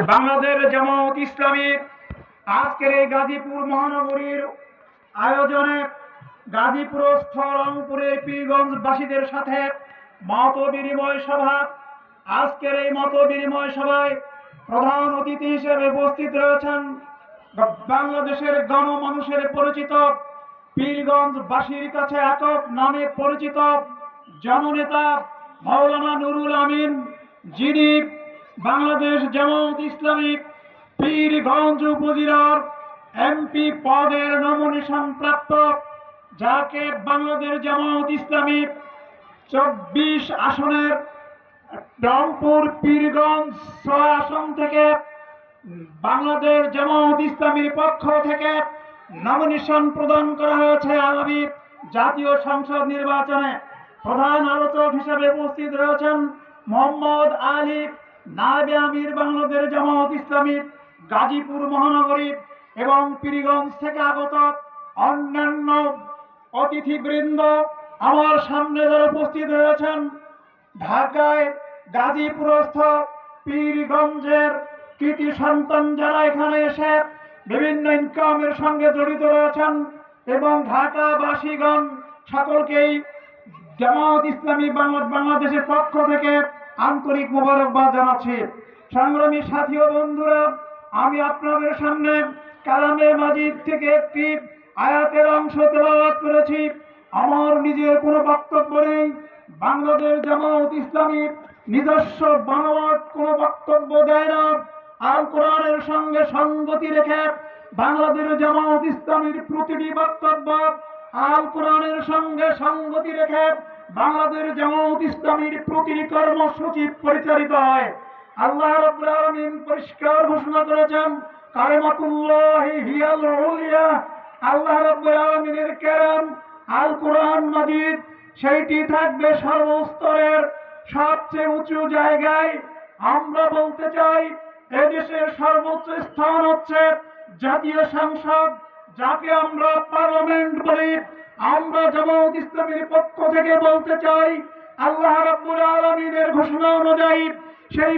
বাংলাদেশ জামাত ইসলামী আজকের এই গাজীপুর মহানগরীর আয়োজনে গাজীপুরস্থ রংপুরের পীরগঞ্জবাসীদের সাথে মত বিনিময় সভা, আজকের এই মত বিনিময় সভায় প্রধান অতিথি হিসেবে উপস্থিত রয়েছেন বাংলাদেশের গণমানুষের পরিচিত পীরগঞ্জবাসীর কাছে একক নামে পরিচিত জননেতা মাওলানা নুরুল আমিন, যিনি বাংলাদেশ জামাত ইসলামী পীরগঞ্জ উপজেলার এমপি পদের নমিনেশন প্রাপ্ত, যাকে বাংলাদেশ জামাত ইসলামী চব্বিশ আসনের রংপুর পীরগঞ্জ ছয় আসন থেকে বাংলাদেশ জামাত ইসলামীর পক্ষ থেকে নমিনেশন প্রদান করা হয়েছে আগামী জাতীয় সংসদ নির্বাচনে। প্রধান আলোচক হিসেবে উপস্থিত রয়েছেন মোহাম্মদ আলী নায়েবে আমির বাংলাদেশ জামাত ইসলামী, গাজীপুর মহানগরী এবং পীরগঞ্জ থেকে আগত অন্যান্য অতিথিবৃন্দ আমার সামনে যারা উপস্থিত রয়েছেন, ঢাকায় গাজীপুরস্থ পীরগঞ্জের কৃতি সন্তান যারা এখানে এসে বিভিন্ন ইনকামের সঙ্গে জড়িত রয়েছেন এবং ঢাকাবাসীগণ সকলকেই জামাত ইসলামী বাংলা- বাংলাদেশের পক্ষ থেকে আন্তরিক মোবারকবাদ জানাচ্ছি। সংগ্রামী সাথী ও বন্ধুরা, আমি আপনাদের সামনে কালামে মাজিদ থেকে একটি আয়াতের অংশ তেলাওয়াত করেছি। আমার নিজের কোনো বক্তব্য নেই। বাংলাদেশ জামাত ইসলামী নিজস্ব বানোয়াট কোনো বক্তব্য দেয় না। আল কোরআনের সঙ্গে সঙ্গতি রেখে বাংলাদেশ জামাত ইসলামীর প্রতিটি বক্তব্য আল কোরআনের সঙ্গে সঙ্গতি রেখে বাংলাদেশ জামাত ইসলামীর প্রতিটি কর্মসূচি পরিচালিত হয়। আল্লাহ রাব্বুল আলামিন পরিষ্কার ঘোষণা করেছেন, কালেমাতুল্লাহি হিয়াল উলিয়া। আল্লাহ রাব্বুল আলামিনের কেরাম আল কোরআন মাজিদ, সেইটি থাকবে সর্বস্তরের সবচেয়ে উঁচু জায়গায়। আমরা বলতে চাই, এদেশের সর্বোচ্চ স্থান হচ্ছে জাতীয় সংসদ। যাকে আমরা পার্লামেন্ট বলি, আমরা জামাত ইসলামের পক্ষ থেকে বলতে চাই, আল্লাহ রাব্বুল আলামিনের ঘোষণা অনুযায়ী সেই